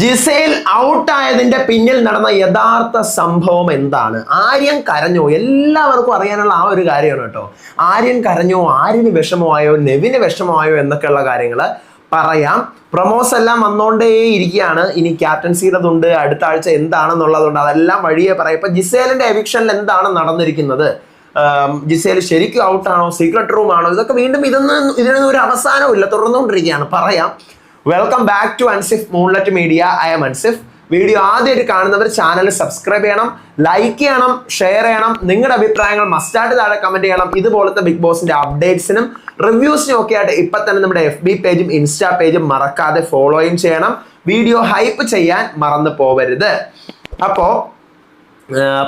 Gizele ഔട്ടായതിന്റെ പിന്നിൽ നടന്ന യഥാർത്ഥ സംഭവം എന്താണ്? ആര്യൻ കരഞ്ഞോ? എല്ലാവർക്കും അറിയാനുള്ള ആ ഒരു കാര്യമാണ് കേട്ടോ. ആര്യൻ കരഞ്ഞോ? ആര്യന് വിഷമമായോ? നെവിന് വിഷമമായോ? എന്നൊക്കെയുള്ള കാര്യങ്ങൾ പറയാം. പ്രൊമോസ് എല്ലാം വന്നുകൊണ്ടേ ഇരിക്കുകയാണ് ഇനി ക്യാപ്റ്റൻസിയുടെതുണ്ട്. അടുത്ത ആഴ്ച എന്താണെന്നുള്ളതുണ്ട് അതെല്ലാം വഴിയെ പറയാം. ഇപ്പൊ ജിസേലിന്റെ എവിക്ഷനിൽ എന്താണ് നടന്നിരിക്കുന്നത്? ജിസേൽ ശരിക്കും ഔട്ടാണോ? സീക്രട്ട് റൂം ആണോ? ഇതൊക്കെ വീണ്ടും ഇതൊന്നും ഇതിനൊന്നും ഒരു അവസാനമില്ല തുടർന്നുകൊണ്ടിരിക്കുകയാണ്. പറയാം. Welcome back to Ansif moonlet media I M Ansif video ആദ്യമായിട്ട് കാണുന്നവർ ചാനൽ സബ്സ്ക്രൈബ് ചെയ്യണം ലൈക്ക് ചെയ്യണം ഷെയർ ചെയ്യണം. നിങ്ങളുടെ അഭിപ്രായങ്ങൾ മസ്റ്റായിട്ട് താഴെ കമന്റ് ചെയ്യണം. ഇതുപോലത്തെ ബിഗ് ബോസിന്റെ അപ്ഡേറ്റ്സിനും റിവ്യൂസിനും ഒക്കെ ആയിട്ട് ഇപ്പൊ തന്നെ നമ്മുടെ എഫ് ബി പേജും ഇൻസ്റ്റാ പേജും മറക്കാതെ ഫോളോയും ചെയ്യണം. വീഡിയോ ഹൈപ്പ് ചെയ്യാൻ മറന്നു പോവരുത്.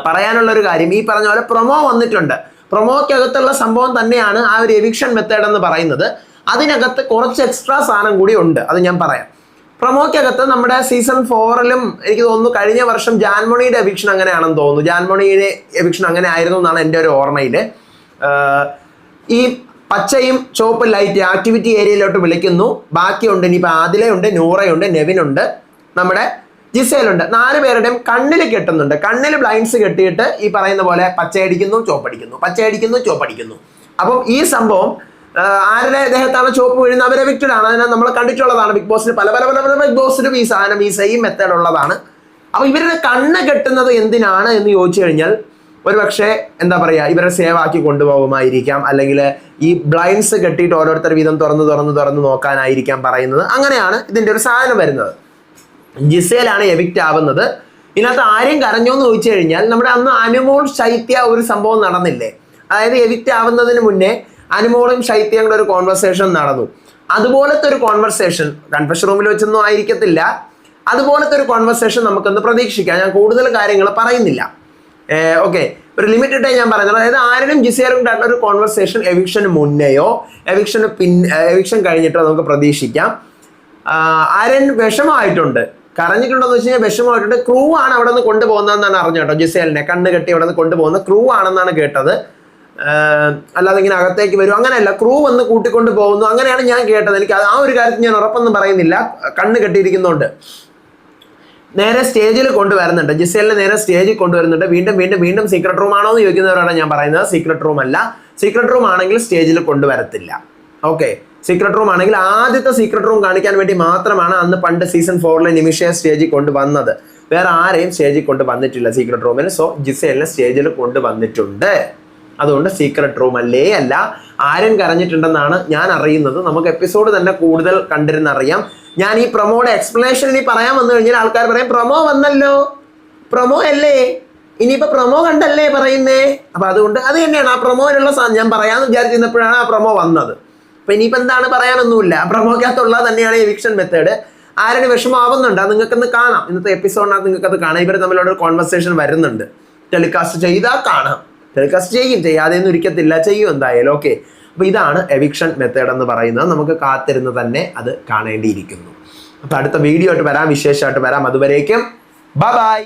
പറയാനുള്ള ഒരു കാര്യം ഈ പറഞ്ഞ പോലെ പ്രൊമോ വന്നിട്ടുണ്ട്. പ്രൊമോക്കകത്തുള്ള സംഭവം തന്നെയാണ് ആ ഒരു എവിക്ഷൻ മെത്തേഡ് എന്ന് പറയുന്നത്. അതിനകത്ത് കുറച്ച് എക്സ്ട്രാ സാധനം കൂടി ഉണ്ട്. അത് ഞാൻ പറയാം. പ്രൊമോക്കകത്ത് നമ്മുടെ സീസൺ ഫോറിലും എനിക്ക് തോന്നുന്നു കഴിഞ്ഞ വർഷം ജാൻമണിയുടെ എവിക്ഷൻ അങ്ങനെയാണെന്ന് തോന്നുന്നു. ജാൻമണിയുടെ എവിക്ഷൻ അങ്ങനെ ആയിരുന്നു എന്നാണ് എന്റെ ഒരു ഓർമ്മയിൽ ഈ പച്ചയും ചുവപ്പ് ലൈറ്റ് ആക്ടിവിറ്റി ഏരിയയിലോട്ട് വിളിക്കുന്നു. ബാക്കിയുണ്ട് ഇനിയിപ്പോൾ ആദിലയുണ്ട് നൂറയുണ്ട് നെവിനുണ്ട് നമ്മുടെ ജിസേലുണ്ട്. നാല് പേരുടെയും കണ്ണിൽ കെട്ടുന്നുണ്ട്. കണ്ണിൽ ബ്ലൈൻഡ്സ് കെട്ടിയിട്ട് ഈ പറയുന്ന പോലെ പച്ചയടിക്കുന്നു ചോപ്പടിക്കുന്നു പച്ചയടിക്കുന്നു ചോപ്പടിക്കുന്നു അപ്പം ഈ സംഭവം ആരുടെ ദേഹത്താണ് ചോപ്പ് വീഴുന്ന അവരെ വിക്റ്റഡ് ആണ്. അതിനെ നമ്മൾ കണ്ടിട്ടുള്ളതാണ് ബിഗ് ബോസിന് പല പല പല പല ബിഗ് ബോസിനും ഈ സാധനം ഈ സെയിം മെത്തേഡ് ഉള്ളതാണ്. അപ്പൊ ഇവരുടെ കണ്ണ് കെട്ടുന്നത് എന്തിനാണ് എന്ന് ചോദിച്ചു കഴിഞ്ഞാൽ ഒരു പക്ഷേ എന്താ പറയുക ഇവരെ സേവ് ആക്കി കൊണ്ടുപോകുമായിരിക്കാം. അല്ലെങ്കിൽ ഈ ബ്ലൈൻഡ്സ് കെട്ടിയിട്ട് ഓരോരുത്തർ വീതം തുറന്ന് തുറന്ന് തുറന്ന് നോക്കാനായിരിക്കാം പറയുന്നത്. അങ്ങനെയാണ് ഇതിന്റെ ഒരു സാധനം വരുന്നത്. ജിസേലാണ് എവിക്റ്റ് ആവുന്നത്. ഇതിനകത്ത് ആരും കരഞ്ഞോ എന്ന് ചോദിച്ചു കഴിഞ്ഞാൽ നമ്മുടെ അന്ന് അനുമോൾ ശൈത്യ ഒരു സംഭവം നടന്നില്ലേ? അതായത് എവിക്റ്റ് ആവുന്നതിന് മുന്നേ അനുമോളും ശൈത്യയും കൂടെ ഒരു കോൺവെർസേഷൻ നടന്നു. അതുപോലത്തെ ഒരു കോൺവെർസേഷൻ കൺഫഷൻ റൂമിൽ വെച്ചൊന്നും ആയിരിക്കത്തില്ല. അതുപോലത്തെ ഒരു കോൺവെർസേഷൻ നമുക്കൊന്ന് പ്രതീക്ഷിക്കാം. ഞാൻ കൂടുതൽ കാര്യങ്ങൾ പറയുന്നില്ല. ഓക്കെ ഒരു ലിമിറ്റ് ഇട്ടേ ഞാൻ പറയുന്നത്. അതായത് ആരിലും ജിസേലും കൂടെ ഒരു കോൺവെർസേഷൻ എവിക്ഷന് മുന്നെയോ എവിക്ഷന് പിന്നെ എവിക്ഷൻ കഴിഞ്ഞിട്ടോ നമുക്ക് പ്രതീക്ഷിക്കാം. ആരൻ വിഷമമായിട്ടുണ്ട്. കരഞ്ഞിട്ടുണ്ടെന്ന് വെച്ച് കഴിഞ്ഞാൽ വിഷമമായിട്ടുണ്ട്. ക്രൂ ആണ് അവിടെ നിന്ന് കൊണ്ടുപോകുന്നതെന്നാണ് അറിഞ്ഞു കേട്ടോ. ജിസേലിനെ കണ്ണ് കെട്ടി അവിടെ നിന്ന് കൊണ്ടുപോകുന്ന ക്രൂ ആണെന്നാണ് കേട്ടത്. അല്ലാതെ ഇങ്ങനെ അകത്തേക്ക് വരും. അങ്ങനെയല്ല ക്രൂ വന്ന് കൂട്ടിക്കൊണ്ട് പോകുന്നു. അങ്ങനെയാണ് ഞാൻ കേട്ടത്. എനിക്ക് ആ ഒരു കാര്യത്തിൽ ഞാൻ ഉറപ്പൊന്നും പറയുന്നില്ല. കണ്ണ് കെട്ടിയിരിക്കുന്നുണ്ട്. നേരെ സ്റ്റേജിൽ കൊണ്ടുവരുന്നുണ്ട്. ജിസേലിനെ നേരെ സ്റ്റേജിൽ കൊണ്ടുവരുന്നുണ്ട്. വീണ്ടും വീണ്ടും വീണ്ടും സീക്രട്ട് റൂം ആണോ എന്ന് ചോദിക്കുന്നവരാണ് ഞാൻ പറയുന്നത്. സീക്രട്ട് റൂം അല്ല. സീക്രട്ട് റൂം ആണെങ്കിൽ സ്റ്റേജിൽ കൊണ്ടുവരത്തില്ല. ഓക്കെ സീക്രട്ട് റൂം ആണെങ്കിൽ ആദ്യത്തെ സീക്രട്ട് റൂം കാണിക്കാൻ വേണ്ടി മാത്രമാണ് അന്ന് പണ്ട് സീസൺ ഫോറിലെ നിമിഷയെ സ്റ്റേജിൽ കൊണ്ടുവന്നത്. വേറെ ആരെയും സ്റ്റേജിൽ കൊണ്ട് വന്നിട്ടില്ല സീക്രട്ട് റൂമിൽ സോ ജിസേലിനെ സ്റ്റേജിൽ കൊണ്ടുവന്നിട്ടുണ്ട്. അതുകൊണ്ട് സീക്രട്ട് റൂം അല്ലേ? അല്ല ആരും കരഞ്ഞിട്ടുണ്ടെന്നാണ് ഞാൻ അറിയുന്നത്. നമുക്ക് എപ്പിസോഡ് തന്നെ കൂടുതൽ കണ്ടിരുന്നറിയാം. ഞാൻ ഈ പ്രൊമോയുടെ എക്സ്പ്ലനേഷൻ ഇനി പറയാൻ വന്നു കഴിഞ്ഞാൽ ആൾക്കാർ പറയും പ്രൊമോ വന്നല്ലോ. പ്രൊമോ അല്ലേ? ഇനിയിപ്പോ പ്രൊമോ കണ്ടല്ലേ പറയുന്നേ? അപ്പൊ അതുകൊണ്ട് അത് തന്നെയാണ്. ആ പ്രൊമോയിലുള്ള ഞാൻ പറയാന്ന് വിചാരിച്ചിരുന്നപ്പോഴാണ് ആ പ്രൊമോ വന്നത്. അപ്പൊ ഇനിയിപ്പോ എന്താണ് പറയാനൊന്നുമില്ല. ആ പ്രൊമോക്കകത്തുള്ളത് തന്നെയാണ് എവിക്ഷൻ മെത്തേഡ് ആരുടെ വിഷമാവുന്നുണ്ട് അത് നിങ്ങൾക്കൊന്ന് കാണാം. ഇന്നത്തെ എപ്പിസോഡിനകത്ത് നിങ്ങൾക്ക് അത് കാണാം. ഇവർ തമ്മിലുള്ള ഒരു കോൺവെർസേഷൻ വരുന്നുണ്ട്. ടെലികാസ്റ്റ് ചെയ്താൽ കാണാം. ടെലികാസ്റ്റ് ചെയ്യും ചെയ്യാതെ ഒന്നും ഇരിക്കത്തില്ല ചെയ്യും എന്തായാലും. ഓക്കെ അപ്പൊ ഇതാണ് എവിക്ഷൻ മെത്തേഡ് എന്ന് പറയുന്നത്. നമുക്ക് കാത്തിരുന്ന് തന്നെ അത് കാണേണ്ടിയിരിക്കുന്നു. അപ്പൊ അടുത്ത വീഡിയോ ആയിട്ട് വരാം വിശേഷമായിട്ട് വരാം. അതുവരേക്കും ബൈ